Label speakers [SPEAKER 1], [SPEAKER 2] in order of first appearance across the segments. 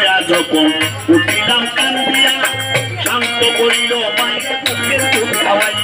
[SPEAKER 1] হইয়া যখন উঠিলাম কান্দিয়া শান্ত করিল মায়ের খাওয়াইয়া।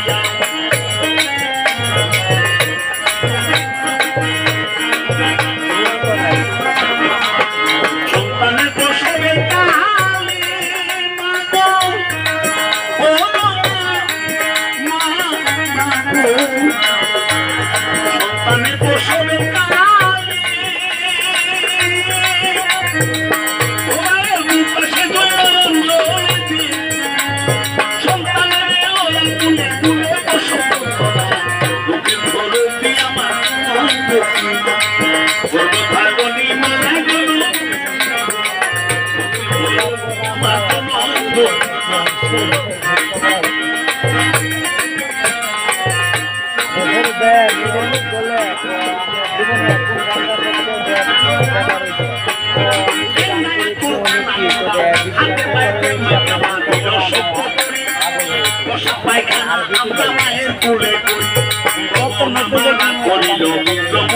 [SPEAKER 2] ব্যাপার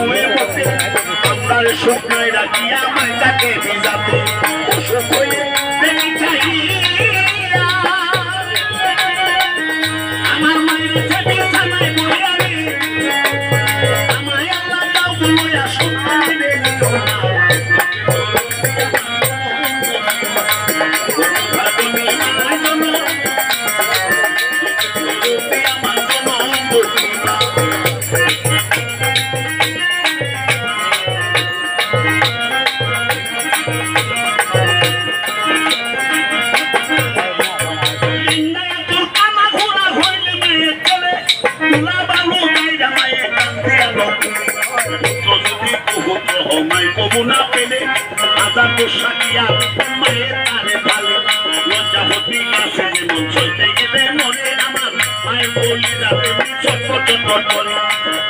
[SPEAKER 2] হয়েছে
[SPEAKER 1] শুকনোয় রাখিয়া আমায় তাকে বলিবা তোর কামা ঘোড়া হইলে মেয়ে চলে তুলা বালু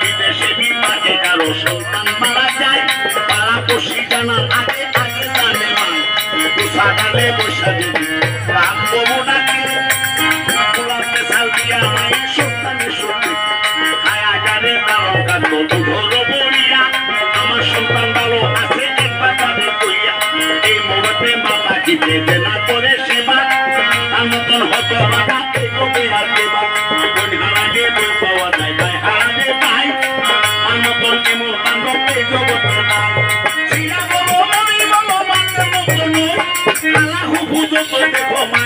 [SPEAKER 1] বিদেশে বিপাকে কারও সন্তান মারা যায় পাড়া পড়শি জানার আগে আগে জানে মা সাগালে বসা দিবি রাত কবু ডাকে পোলাতে সাল দিয়া মায়ের সন্তানের সত্যি হায়া জানে তারও কান্দ দুধর বড়িয়া আমার সন্তান ভালো আছে, একবার যাবে কইয়া, এই মোবাইলে মাথা দিতে যে Come on.